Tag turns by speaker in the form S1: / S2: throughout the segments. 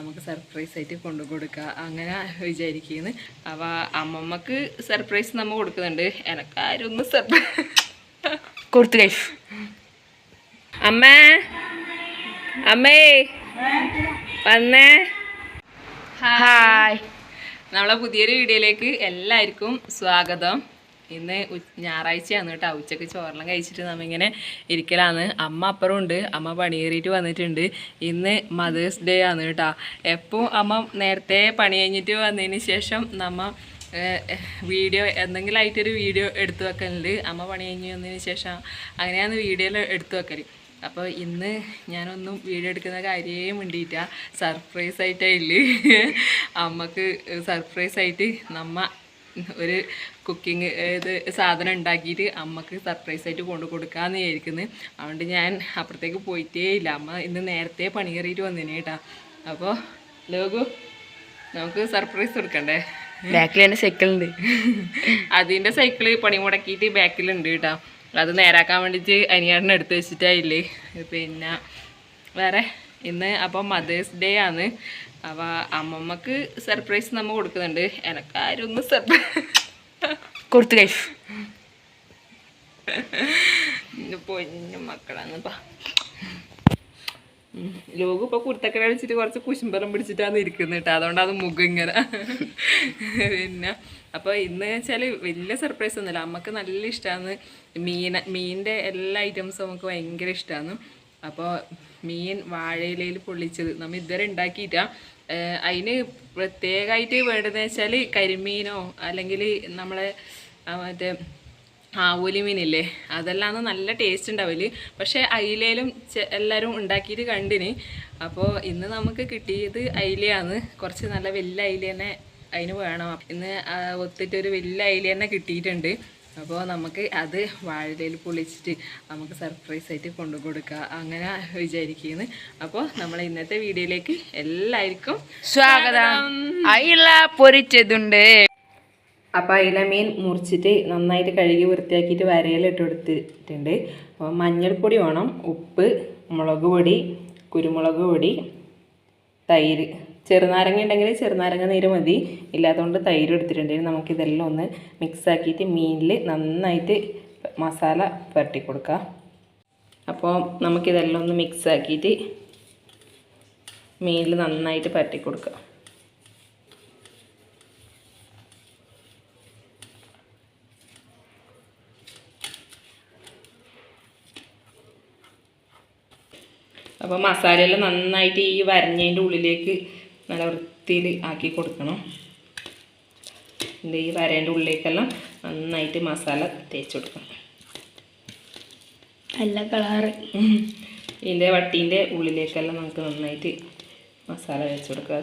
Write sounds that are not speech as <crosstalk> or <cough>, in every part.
S1: നമുക്ക് സർപ്രൈസ് ആയിട്ട് കൊണ്ടു കൊടുക്കുക അങ്ങനെ വിചാരിക്കുന്നത് അപ്പോൾ അമ്മമ്മക്ക് സർപ്രൈസ് നമ്മൾ കൊടുക്കുന്നുണ്ട് എനക്കാരൊന്നും സർപ്രൈസ് കൊടുത്തു കൈഫ് അമ്മ അമ്മേ വന്നേ ഹായ് നമ്മളെ പുതിയൊരു വീഡിയോയിലേക്ക് എല്ലാവർക്കും സ്വാഗതം ഇന്ന് ഞായറാഴ്ചയാണ് കേട്ടോ ഉച്ചക്ക് ചോറെല്ലാം കഴിച്ചിട്ട് നമ്മിങ്ങനെ ഇരിക്കലാണ് അമ്മ അപ്പുറം ഉണ്ട് അമ്മ പണിയേറിയിട്ട് വന്നിട്ടുണ്ട് ഇന്ന് മദേഴ്സ് ഡേ ആണ് കേട്ടോ എപ്പോൾ അമ്മ നേരത്തെ പണി കഴിഞ്ഞിട്ട് വന്നതിന് ശേഷം നമ്മ വീഡിയോ എന്തെങ്കിലും ആയിട്ടൊരു വീഡിയോ എടുത്തു വെക്കലുണ്ട് അമ്മ പണി കഴിഞ്ഞ് വന്നതിന് ശേഷം അങ്ങനെയാണ് വീഡിയോയിൽ എടുത്തു വെക്കൽ അപ്പോൾ ഇന്ന് ഞാനൊന്നും വീഡിയോ എടുക്കുന്ന കാര്യം വേണ്ടിയിട്ടാ സർപ്രൈസ് ആയിട്ടേ ഇല്ല അമ്മക്ക് സർപ്രൈസ് ആയിട്ട് നമ്മ ഒരു കുക്കിംഗ് ഇത് സാധനം ഉണ്ടാക്കിയിട്ട് അമ്മക്ക് സർപ്രൈസ് ആയിട്ട് കൊണ്ടു കൊടുക്കാന്ന് വിചാരിക്കുന്നത് അതുകൊണ്ട് ഞാൻ അപ്പുറത്തേക്ക് പോയിട്ടേ ഇല്ല അമ്മ ഇന്ന് നേരത്തെ പണി കയറിയിട്ട് വന്നിന് കേട്ടാ അപ്പോൾ ലോകു നമുക്ക് സർപ്രൈസ് കൊടുക്കണ്ടേ ബാക്കിൽ തന്നെ സൈക്കിളുണ്ട് അതിന്റെ സൈക്കിള് പണി മുടക്കിയിട്ട് ബാക്കിലുണ്ട് കേട്ടാ അത് നേരാക്കാൻ വേണ്ടിയിട്ട് അനിയാടിനെ എടുത്ത് വെച്ചിട്ടായില്ലേ പിന്നെ വേറെ ഇന്ന് അപ്പോൾ മദേഴ്സ് ഡേ ആണ് അപ്പോൾ അമ്മമ്മക്ക് സർപ്രൈസ് നമ്മൾ കൊടുക്കുന്നുണ്ട് എനക്കാരൊന്നും സർപ്രൈസ് കൊടുത്തു കൈഫ് പൊന്നു മക്കളാന്ന് ലോകം ഇപ്പൊ കുർത്തക്കട വെച്ചിട്ട് കുറച്ച് കുശുംബറം പിടിച്ചിട്ടാണ് ഇരിക്കുന്നത് കേട്ടോ അതുകൊണ്ട് അത് മുഖം ഇങ്ങനെ പിന്നെ അപ്പോൾ ഇന്ന് വെച്ചാല് വലിയ സർപ്രൈസ് ഒന്നുമില്ല അമ്മക്ക് നല്ല ഇഷ്ടമാണ് മീൻ മീനിന്റെ എല്ലാ ഐറ്റംസും നമുക്ക് ഭയങ്കര ഇഷ്ടമാണ് അപ്പോൾ മീൻ വാഴയിലയിൽ പൊള്ളിച്ചത് നമ്മൾ ഇതുവരെ ഉണ്ടാക്കിയിട്ടാണ് അതിന് പ്രത്യേകമായിട്ട് വേണ്ടതെന്ന് വെച്ചാൽ കരിമീനോ അല്ലെങ്കിൽ നമ്മളെ മറ്റേ ആവൂലി മീനില്ലേ അതെല്ലാം നല്ല ടേസ്റ്റ് ഉണ്ടാവില്ല പക്ഷേ അയിലയിലും എല്ലാവരും ഉണ്ടാക്കിയിട്ട് കണ്ടിന് അപ്പോൾ ഇന്ന് നമുക്ക് കിട്ടിയത് അയിലയാണ് കുറച്ച് നല്ല വലിയ അയില തന്നെ അതിന് വേണം ഇന്ന് ഒത്തിട്ടൊരു വലിയ അയില തന്നെ കിട്ടിയിട്ടുണ്ട് അപ്പോൾ നമുക്ക് അത് വാഴയിൽ പൊളിച്ചിട്ട് നമുക്ക് സർപ്രൈസ് ആയിട്ട് കൊണ്ടു കൊടുക്കുക അങ്ങനെ വിചാരിക്കുന്നു അപ്പോൾ നമ്മൾ ഇന്നത്തെ വീഡിയോയിലേക്ക് എല്ലാവർക്കും സ്വാഗതം അയില പൊരിച്ചതുണ്ട് അപ്പോൾ അയില മീൻ മുറിച്ചിട്ട് നന്നായിട്ട് കഴുകി വൃത്തിയാക്കിയിട്ട് വരയിലിട്ട് കൊടുത്തിട്ടുണ്ട് അപ്പോൾ മഞ്ഞൾപ്പൊടി വേണം ഉപ്പ് മുളക് പൊടി കുരുമുളക് പൊടി തൈര് ചെറുനാരങ്ങ ഉണ്ടെങ്കിൽ ചെറുനാരങ്ങ നീര് മതി ഇല്ലാത്തതുകൊണ്ട് തൈര് എടുത്തിട്ടുണ്ടെങ്കിൽ നമുക്കിതെല്ലാം ഒന്ന് മിക്സ് ആക്കിയിട്ട് മീനിൽ നന്നായിട്ട് മസാല പുരട്ടി കൊടുക്കുക അപ്പോൾ നമുക്കിതെല്ലാം ഒന്ന് മിക്സ് ആക്കിയിട്ട് മീനിൽ നന്നായിട്ട് പരട്ടി കൊടുക്കുക അപ്പോൾ മസാലയെല്ലാം നന്നായിട്ട് ഈ വരഞ്ഞതിൻ്റെ ഉള്ളിലേക്ക് നല്ല വൃത്തിയിൽ ആക്കി കൊടുക്കണം ഈ വരേൻ്റെ ഉള്ളിലേക്കെല്ലാം നന്നായിട്ട് മസാല തേച്ച് കൊടുക്കണം നല്ല കളറ് ഇതിൻ്റെ വട്ടീൻ്റെ ഉള്ളിലേക്കെല്ലാം നമുക്ക് നന്നായിട്ട് മസാല തേച്ച് കൊടുക്കാം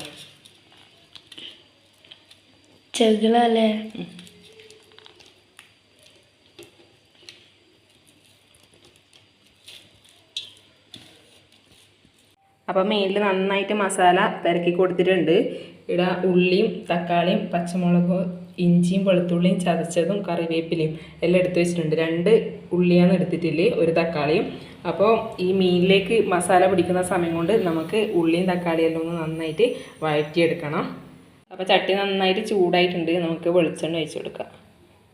S1: ചെകിളല്ലേ അപ്പോൾ മീനിൽ നന്നായിട്ട് മസാല പെരക്കി കൊടുത്തിട്ടുണ്ട് ഇവിടെ ഉള്ളിയും തക്കാളിയും പച്ചമുളകും ഇഞ്ചിയും വെളുത്തുള്ളിയും ചതച്ചതും കറിവേപ്പിലയും എല്ലാം എടുത്തു വെച്ചിട്ടുണ്ട് രണ്ട് ഉള്ളിയാണ് എടുത്തിട്ടില്ല ഒരു തക്കാളിയും അപ്പോൾ ഈ മീനിലേക്ക് മസാല പിടിക്കുന്ന സമയം കൊണ്ട് നമുക്ക് ഉള്ളിയും തക്കാളിയും എല്ലാം ഒന്ന് നന്നായിട്ട് വഴറ്റിയെടുക്കണം അപ്പോൾ ചട്ടി നന്നായിട്ട് ചൂടായിട്ടുണ്ട് നമുക്ക് വെളിച്ചെണ്ണ ഒഴിച്ചു കൊടുക്കാം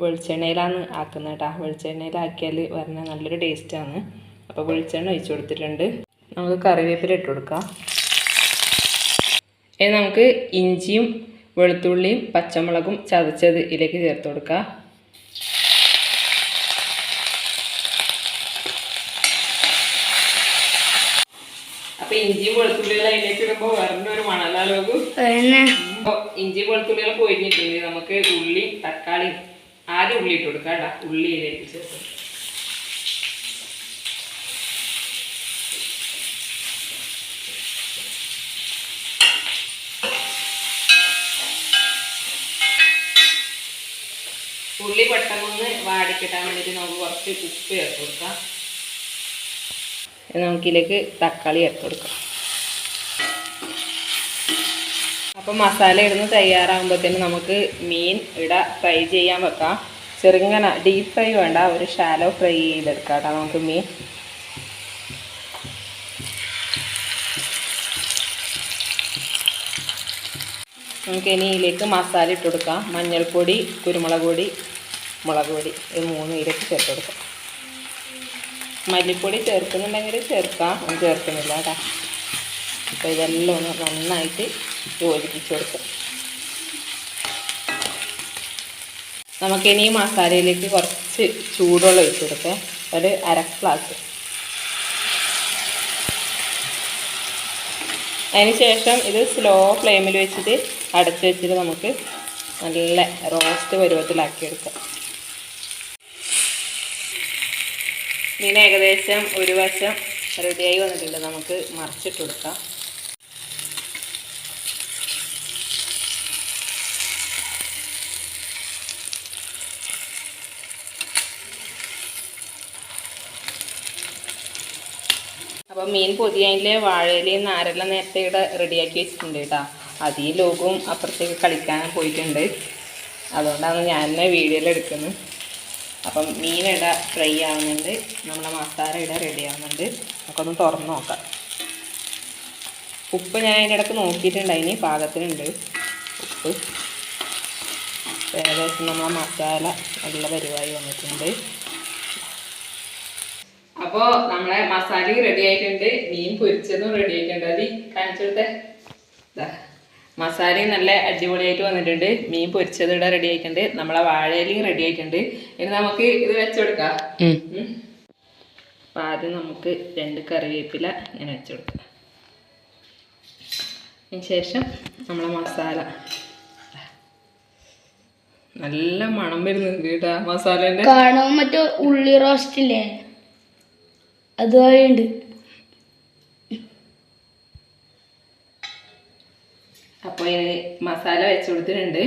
S1: വെളിച്ചെണ്ണയിലാണ് ആക്കുന്നത് കേട്ടോ വെളിച്ചെണ്ണയിലാക്കിയാൽ പറഞ്ഞാൽ നല്ലൊരു ടേസ്റ്റാണ് അപ്പോൾ വെളിച്ചെണ്ണ ഒഴിച്ചു കൊടുത്തിട്ടുണ്ട് നമുക്ക് കറിവേപ്പില ഇട്ട് കൊടുക്കാം ഇനി നമുക്ക് ഇഞ്ചിയും വെളുത്തുള്ളിയും പച്ചമുളകും ചതച്ചത് ഇതിലേക്ക് ചേർത്ത് കൊടുക്കാം അപ്പൊ ഇഞ്ചി വെളുത്തുള്ളികളെ അതിലേക്ക് ഇടുമ്പോ വേറെ ഒരു മണലാലോകും ഇഞ്ചി വെളുത്തുള്ളികൾ പൊരിഞ്ഞിട്ടുണ്ട് നമുക്ക് ഉള്ളി തക്കാളി ആദ്യം ഉള്ളി ഇട്ട് കൊടുക്കാം ഉള്ളി ഇതിലേക്ക് ചേർത്ത് ഉള്ളി പെട്ടെന്ന് വാടിക്കിട്ടാൻ വേണ്ടിയിട്ട് നമുക്ക് കുറച്ച് ഉപ്പ് ചേർത്ത് കൊടുക്കാം നമുക്കിതിലേക്ക് തക്കാളി ചേർത്ത് കൊടുക്കാം അപ്പം മസാല ഇടുന്ന് തയ്യാറാകുമ്പോഴത്തേന് നമുക്ക് മീൻ ഇട ഫ്രൈ ചെയ്യാൻ വെക്കാം ചെറുങ്ങന ഡീപ്പ് ഫ്രൈ വേണ്ട ഒരു ഷാലോ ഫ്രൈ ചെയ്തെടുക്കാം കേട്ടോ നമുക്ക് മീൻ നമുക്ക് ഇനി ഇതിലേക്ക് മസാല ഇട്ട് കൊടുക്കാം മഞ്ഞൾപ്പൊടി കുരുമുളക് പൊടി മുളക് പൊടി ഇത് മൂന്ന് ഇരട്ടി ചേർത്ത് കൊടുക്കാം മല്ലിപ്പൊടി ചേർക്കുന്നുണ്ടെങ്കിൽ ചേർക്കാം ചേർക്കുന്നില്ല കേട്ടോ അപ്പം ഇതെല്ലാം ഒന്ന് നന്നായിട്ട് യോജിപ്പിച്ച് കൊടുക്കാം നമുക്കിനി ഈ മസാലയിലേക്ക് കുറച്ച് ചൂടുവെള്ളം ഒഴിച്ച് കൊടുക്കാം ഒരു അര ഗ്ലാസ് ശേഷം ഇത് സ്ലോ ഫ്ലെയിമിൽ വെച്ചിട്ട് അടച്ചു വെച്ചിട്ട് നമുക്ക് നല്ല റോസ്റ്റ് പരുവത്തിലാക്കിയെടുക്കാം ഇങ്ങനെ ഏകദേശം ഒരു വശം റെഡിയായി വന്നിട്ടുണ്ട് നമുക്ക് മറിച്ചിട്ട് കൊടുക്കാം അപ്പോൾ മീൻ പൊതിയതിൻ്റെ വാഴയിലയും നാരെല്ലാം നേരത്തെ ഇവിടെ റെഡിയാക്കി വെച്ചിട്ടുണ്ട് കേട്ടോ അതീ ലോകവും അപ്പുറത്തേക്ക് കളിക്കാൻ പോയിട്ടുണ്ട് അതുകൊണ്ടാണ് ഞാൻ തന്നെ വീഡിയോയിൽ എടുക്കുന്നത് അപ്പം മീൻ ഇട ഫ്രൈ ആവുന്നുണ്ട് നമ്മുടെ മസാല ഇട റെഡി ആവുന്നുണ്ട് നമുക്കൊന്ന് തുറന്ന് നോക്കാം ഉപ്പ് ഞാൻ അതിൻ്റെ ഇടയ്ക്ക് അതിന് പാകത്തിനുണ്ട് ഉപ്പ് ഏകദേശം നമ്മളെ മസാല നല്ല പരിപാടി വന്നിട്ടുണ്ട് അപ്പോൾ നമ്മളെ മസാലയും റെഡി ആയിട്ടുണ്ട് മീൻ പൊരിച്ചതും റെഡി ആയിട്ടുണ്ട് അത് കാണിച്ചെടുത്തേ മസാലയും നല്ല അടിപൊളിയായിട്ട് വന്നിട്ടുണ്ട് മീൻ പൊരിച്ചത് ഇവിടെ റെഡി ആയിട്ടുണ്ട് നമ്മളെ വാഴയിലയും റെഡി ആയിട്ടുണ്ട് ഇനി നമുക്ക് ഇത് വെച്ചുകൊടുക്കാം അപ്പൊ ആദ്യം നമുക്ക് രണ്ട് കറിവേപ്പില ഇങ്ങനെ വെച്ചുകൊടുക്കാം അതിന് ശേഷം നമ്മളെ മസാല നല്ല മണം വരുന്നുണ്ട് കേട്ടോ മസാല
S2: മറ്റേ ഉള്ളി റോസ്റ്റ് ഇല്ലേ അതുപോലെ ഉണ്ട്
S1: അപ്പോൾ ഇത് മസാല വെച്ച് കൊടുത്തിട്ടുണ്ട്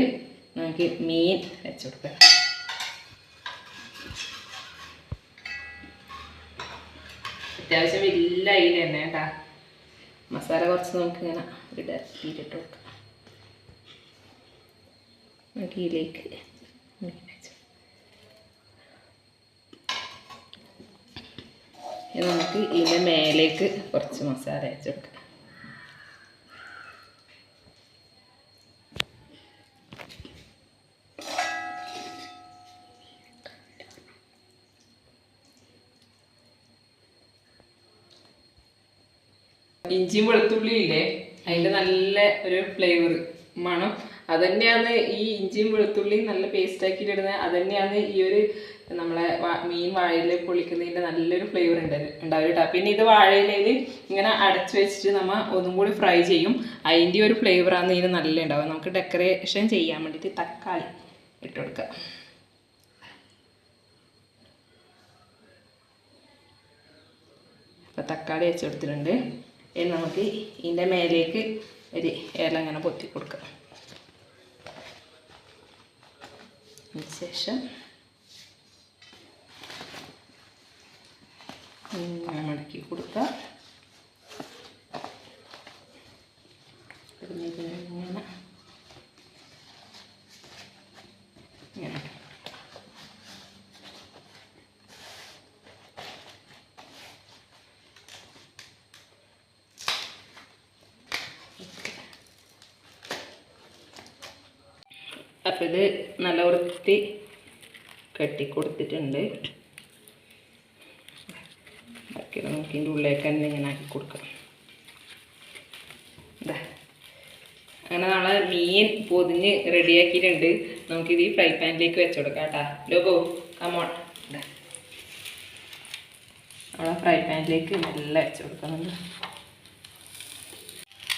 S1: നമുക്ക് മീൻ വെച്ച് കൊടുക്കാം അത്യാവശ്യം വലിയ അയിൽ തന്നെ കേട്ടാ മസാല കുറച്ച് നമുക്ക് ഇങ്ങനെ ഇടക്കിയിട്ട് കൊടുക്കാം നമുക്ക് ഇതിലേക്ക് നമുക്ക് ഇതിൻ്റെ മേലേക്ക് കുറച്ച് മസാല അയച്ചു കൊടുക്കാം ഇഞ്ചിയും വെളുത്തുള്ളി ഇല്ലേ അതിൻ്റെ നല്ല ഒരു ഫ്ലേവർ മണം തന്നെയാണ് ഈ ഇഞ്ചിയും വെളുത്തുള്ളിയും നല്ല പേസ്റ്റ് ആക്കിയിട്ടിടുന്നത് തന്നെയാണ് ഈ ഒരു നമ്മളെ മീൻ വാഴയിൽ പൊളിക്കുന്നതിൻ്റെ നല്ലൊരു ഫ്ലേവർ ഉണ്ട് ഉണ്ടാവും കേട്ടോ പിന്നെ ഇത് വാഴയിലയിൽ ഇങ്ങനെ അടച്ചു വെച്ചിട്ട് നമ്മൾ ഒന്നും കൂടി ഫ്രൈ ചെയ്യും അതിൻ്റെ ഒരു ഫ്ലേവറാണ് ഇതിന് നല്ല ഉണ്ടാവും നമുക്ക് ഡെക്കറേഷൻ ചെയ്യാൻ വേണ്ടിയിട്ട് തക്കാളി ഇട്ട് കൊടുക്കുക അപ്പോൾ തക്കാളി വെച്ച് കൊടുത്തിട്ടുണ്ട് ഇനി നമുക്ക് ഇതിൻ്റെ മേലേക്ക് ഒരു ഇല ഇങ്ങനെ പൊത്തി കൊടുക്കാം അതിനുശേഷം ഇങ്ങനെ മടക്കി കൊടുക്കുക ഇങ്ങനെ അപ്പോൾ ഇത് നല്ല വൃത്തി കെട്ടിക്കൊടുത്തിട്ടുണ്ട് ബാക്കി നമുക്ക് ഇതിൻ്റെ ഉള്ളിലേക്ക് തന്നെ ഇങ്ങനെ ആക്കി കൊടുക്കാം അങ്ങനെ നമ്മളെ മീൻ പൊതിഞ്ഞ് റെഡിയാക്കിയിട്ടുണ്ട് നമുക്കിത് ഈ ഫ്രൈ പാനിലേക്ക് വെച്ച് കൊടുക്കാം കേട്ടോ ലോകോ കമോൺ നമ്മളെ ഫ്രൈ പാനിലേക്ക് നല്ല വെച്ച്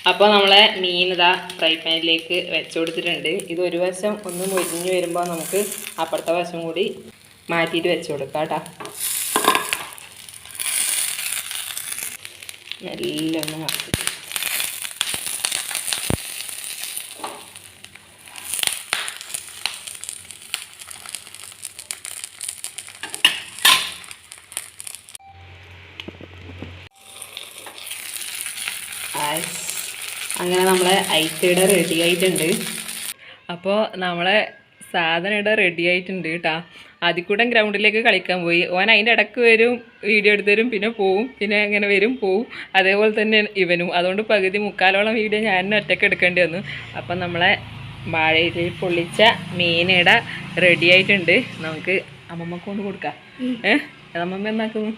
S1: അപ്പോൾ നമ്മളെ മീൻ ഇതാ ഫ്രൈ പാനിലേക്ക് വെച്ച് കൊടുത്തിട്ടുണ്ട് ഇത് ഒരു വശം ഒന്ന് മുരിഞ്ഞ് വരുമ്പോൾ നമുക്ക് അപ്പുറത്തെ വശം കൂടി മാറ്റിയിട്ട് വെച്ച് കൊടുക്കാം കേട്ടോ നല്ലൊന്ന് മാറ്റി അങ്ങനെ നമ്മളെ ഐത്തയുടെ റെഡി ആയിട്ടുണ്ട് അപ്പോൾ നമ്മളെ സാധനം ഇവിടെ റെഡി ആയിട്ടുണ്ട് കേട്ടോ കൂടെ ഗ്രൗണ്ടിലേക്ക് കളിക്കാൻ പോയി ഓൻ അതിൻ്റെ ഇടയ്ക്ക് വരും വീഡിയോ എടുത്ത് തരും പിന്നെ പോവും പിന്നെ അങ്ങനെ വരും പോവും അതേപോലെ തന്നെ ഇവനും അതുകൊണ്ട് പകുതി മുക്കാലോളം വീഡിയോ ഞാൻ ഒറ്റയ്ക്ക് എടുക്കേണ്ടി വന്നു അപ്പം നമ്മളെ വാഴയിൽ പൊള്ളിച്ച മീനിട റെഡി ആയിട്ടുണ്ട് നമുക്ക് അമ്മമ്മക്ക് കൊണ്ട് കൊടുക്കാം ഏഹ് അമ്മമ്മ എന്നാക്കുന്നു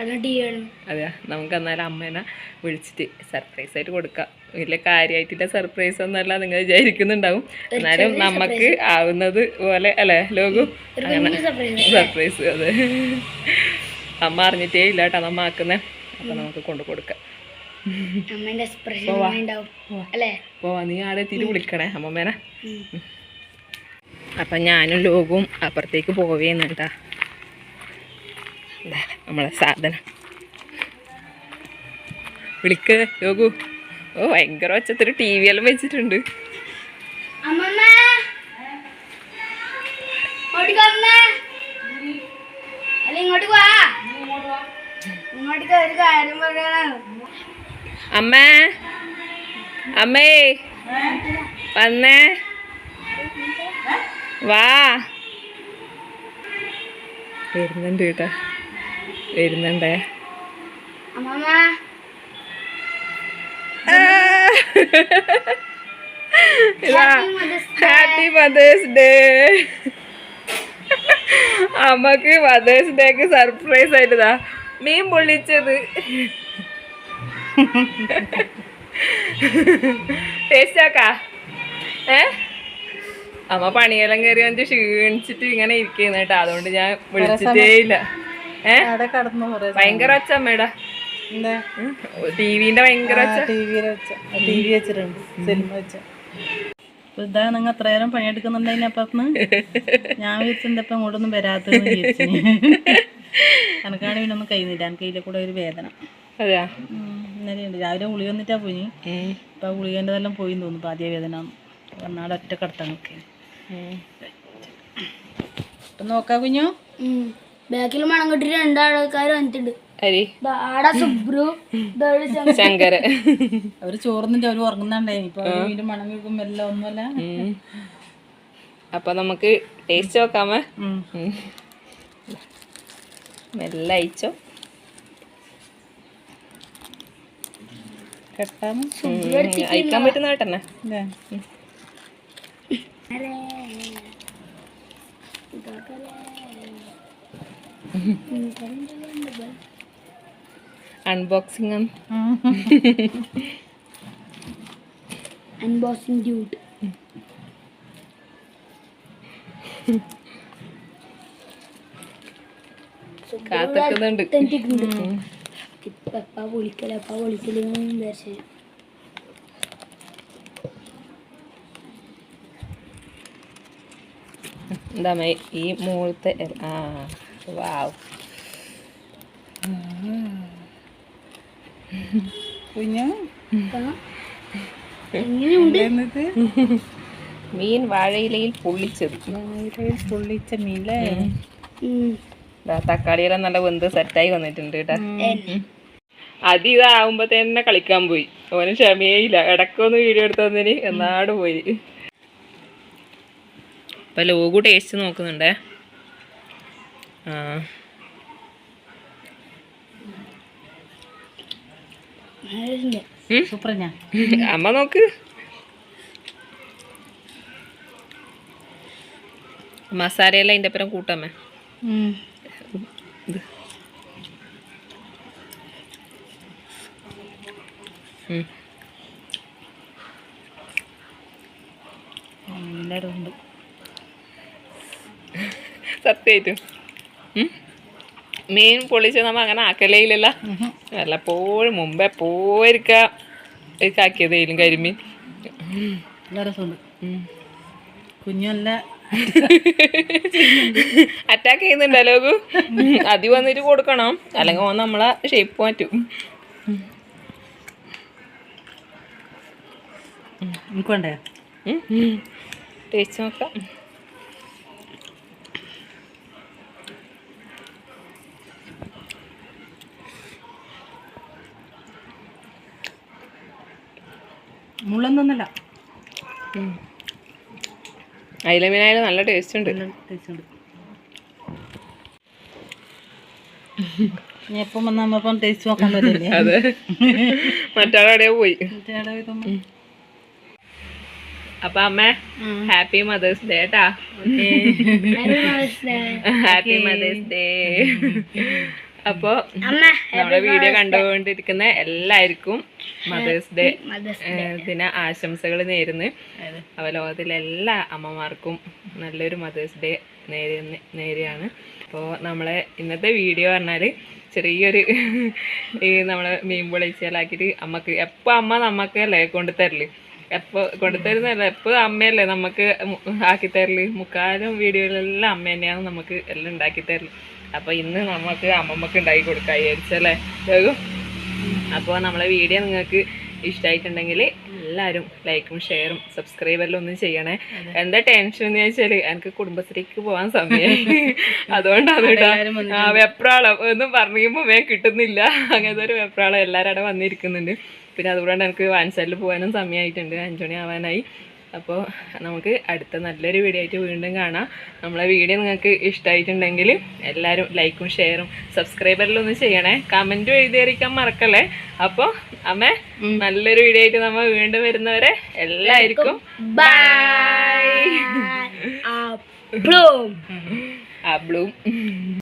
S1: അതെയാ നമുക്ക് എന്നാലും അമ്മേനെ വിളിച്ചിട്ട് സർപ്രൈസ് ആയിട്ട് കൊടുക്കാം വലിയ കാര്യമായിട്ടില്ല സർപ്രൈസ് ഒന്നല്ല നിങ്ങൾ വിചാരിക്കുന്നുണ്ടാവും എന്നാലും നമുക്ക് ആവുന്നത് പോലെ അല്ലേ ലോകു അങ്ങനെ സർപ്രൈസ് അതെ അമ്മ അറിഞ്ഞിട്ടേ ഇല്ല കേട്ടോ അമ്മ ആക്കുന്നത് അപ്പൊ നമുക്ക് കൊണ്ടു കൊടുക്കാം പോവാ നീ ആടെ തിരി വിളിക്കണേ അമ്മമ്മേനെ അപ്പം ഞാനും ലോകവും അപ്പുറത്തേക്ക് പോവേന്ന് എന്താ നമ്മളെ സാധനം വിളിക്ക് യോഗു ഓ ഭയങ്കര ഒച്ചത്തിൽ ടി വി എല്ലാം വെച്ചിട്ടുണ്ട് അമ്മ അമ്മേ വന്നേ വാ വരുന്നുണ്ട് കേട്ടോ വരുന്നുണ്ടേ ഹാപ്പി മദേഴ്സ് ഡേ അമ്മക്ക് മദേഴ്സ് ഡേക്ക് സർപ്രൈസ് ആയിട്ടതാ മീൻ പൊള്ളിച്ചത് ടേസ്റ്റാക്കാ ഏ അമ്മ പണിയെല്ലാം കയറി വന്നിട്ട് ക്ഷീണിച്ചിട്ട് ഇങ്ങനെ ഇരിക്കുന്നു കേട്ടോ അതുകൊണ്ട് ഞാൻ വിളിച്ചിട്ടേ ഇല്ല ഭയങ്കര ഒച്ച അമ്മയുടെ ടിവിന്റെ ഭയങ്കര ടിവി വെച്ചിട്ടുണ്ട് സിനിമ വെച്ച ഇതാണ് നിങ്ങൾ പണിയെടുക്കുന്നുണ്ടെങ്കിൽ അപ്പുറത്ത് ഞാൻ വിളിച്ചിട്ട് ഇങ്ങോട്ട് ഇങ്ങോട്ടൊന്നും വരാത്തെന്ന് വിചാരിച്ചു എനക്കാണ് പിന്നെ ഒന്നും കഴിയുന്നില്ല എനിക്ക് അതിലെ കൂടെ ഒരു വേദന ഇന്നലെയുണ്ട് രാവിലെ ഉളി വന്നിട്ടാ പോയി ഇപ്പൊ ഗുളികൻ്റെതെല്ലാം പോയി തോന്നുന്നു ആദ്യ വേദന ഒന്നാളെ ഒറ്റ കടത്താൻ നോക്കാ കുഞ്ഞു
S2: ബാക്കിൽ മണം കെട്ടി രണ്ടാൾക്കാർ വന്നിട്ടുണ്ട്
S1: ശങ്കര അവര് ചോറുന്നിട്ട് അവര് ഉറങ്ങുന്നുണ്ടായി വീണ്ടും മണം കേൾക്കും എല്ലാം ഒന്നുമല്ല അപ്പൊ നമുക്ക് ടേസ്റ്റ് നോക്കാമേ മെല്ല അയച്ചോ അയക്കാൻ പറ്റുന്ന കേട്ടെന്നെ ഇതൊക്കെ അൺബോക്സിംഗ്
S2: അൺബോക്സിംഗ് ഡ്യൂട്ട്
S1: എന്താ ഈ മുകളിലത്തെ ആ വാവ് കുഞ്ഞു മീൻ വാഴയിലയിൽ പൊള്ളിച്ചത് വാഴയിലയിൽ പൊള്ളിച്ച മീനല്ലേ തക്കാളിയെല്ലാം നല്ല വെന്ത് സെറ്റായി വന്നിട്ടുണ്ട് കേട്ടാ അത് ഇതാവുമ്പോ തന്നെ കളിക്കാൻ പോയി ഓന് ക്ഷമയില്ല ഇടക്കൊന്ന് വീഡിയോ എടുത്തു തന്നിന് എന്നാട് പോയി ഇപ്പൊ ലോഗു ടേസ്റ്റ് നോക്കുന്നുണ്ടേ അമ്മ നോക്ക് മസാലയല്ല അതിൻ്റെ അപ്പുറം കൂട്ടമ്മ സത്യമായിട്ടും മീൻ പൊളിച്ച് നമ്മൾ അങ്ങനെ ആക്കലയില്ല ഇല്ലല്ല വല്ലപ്പോഴും മുമ്പേ പോയിരിക്കാക്കിയതേലും കരിമീൻ കുഞ്ഞല്ല അറ്റാക്ക് <laughs> ചെയ്യുന്നുണ്ടല്ലോ അതി വന്നിട്ട് കൊടുക്കണം അല്ലെങ്കിൽ ഓൻ നമ്മളെ ഷേപ്പ് മാറ്റും ടേസ്റ്റ് നോക്കാം മുള്ളൊന്നല്ല അയില മീനായാലും നല്ല ടേസ്റ്റ് ഉണ്ട് ടേസ്റ്റ് ഉണ്ട് ഇനി എപ്പം വന്നാൽ നമ്മപ്പം ടേസ്റ്റ് നോക്കാൻ പറ്റില്ലേ <laughs> അതെ മറ്റാളവിടെ പോയി അപ്പൊ അമ്മ ഹാപ്പി മദേഴ്സ് ഡേ ട്ടാ ഹാപ്പി മദേഴ്സ് ഡേ അപ്പോ നമ്മുടെ വീഡിയോ കണ്ടുകൊണ്ടിരിക്കുന്ന എല്ലാവർക്കും മദേഴ്സ് ഡേ ദിന ആശംസകൾ നേരുന്നു അപ്പൊ ലോകത്തിലെ എല്ലാ അമ്മമാർക്കും നല്ലൊരു മദേഴ്സ് ഡേ നേരുന്ന നേരെയാണ് അപ്പോ നമ്മളെ ഇന്നത്തെ വീഡിയോ പറഞ്ഞാൽ ചെറിയൊരു ഈ നമ്മളെ മീൻ പൊളിച്ചാലാക്കിട്ട് അമ്മക്ക് എപ്പോൾ അമ്മ നമ്മക്ക് അല്ലേ കൊണ്ടുതരല് എപ്പൊ കൊണ്ടുതരുന്നല്ല എപ്പോൾ അമ്മയല്ലേ നമുക്ക് ആക്കി തരല് മുക്കാലും വീഡിയോയിലെല്ലാം അമ്മ തന്നെയാണ് നമുക്ക് എല്ലാം ഉണ്ടാക്കി തരല് അപ്പോൾ ഇന്ന് നമ്മക്ക് അമ്മമ്മക്ക് ഉണ്ടാക്കി കൊടുക്കാം വിചാരിച്ചല്ലേ അപ്പോൾ നമ്മളെ വീഡിയോ നിങ്ങൾക്ക് ഇഷ്ടമായിട്ടുണ്ടെങ്കിൽ എല്ലാവരും ലൈക്കും ഷെയറും സബ്സ്ക്രൈബെല്ലാം ഒന്നും ചെയ്യണേ എന്താ ടെൻഷൻ എന്ന് ചോദിച്ചാല് എനിക്ക് കുടുംബശ്രീക്ക് പോകാൻ സമയമായി <laughs> അതുകൊണ്ടാണ് കേട്ടോ ആ വെപ്രാളം ഒന്നും പറഞ്ഞുമ്പോ വേ കിട്ടുന്നില്ല അങ്ങനത്തെ ഒരു വെപ്രാളം എല്ലാവരും അവിടെ വന്നിരിക്കുന്നുണ്ട് പിന്നെ അതുകൊണ്ട് എനിക്ക് വാൻസാലിൽ പോകാനും സമയമായിട്ടുണ്ട് അഞ്ചുമണി ആവാനായി അപ്പോൾ നമുക്ക് അടുത്ത നല്ലൊരു വീഡിയോ ആയിട്ട് വീണ്ടും കാണാം നമ്മളെ വീഡിയോ നിങ്ങൾക്ക് ഇഷ്ടമായിട്ടുണ്ടെങ്കിൽ എല്ലാവരും ലൈക്കും ഷെയറും സബ്സ്ക്രൈബറിലൊന്നും ചെയ്യണേ കമൻറ്റും എഴുതിയറിയിക്കാൻ മറക്കല്ലേ അപ്പോൾ അമ്മ നല്ലൊരു വീഡിയോ ആയിട്ട് നമ്മൾ വീണ്ടും വരുന്നവരെ എല്ലാവർക്കും ബൈ <laughs> ആ ബ്ലൂം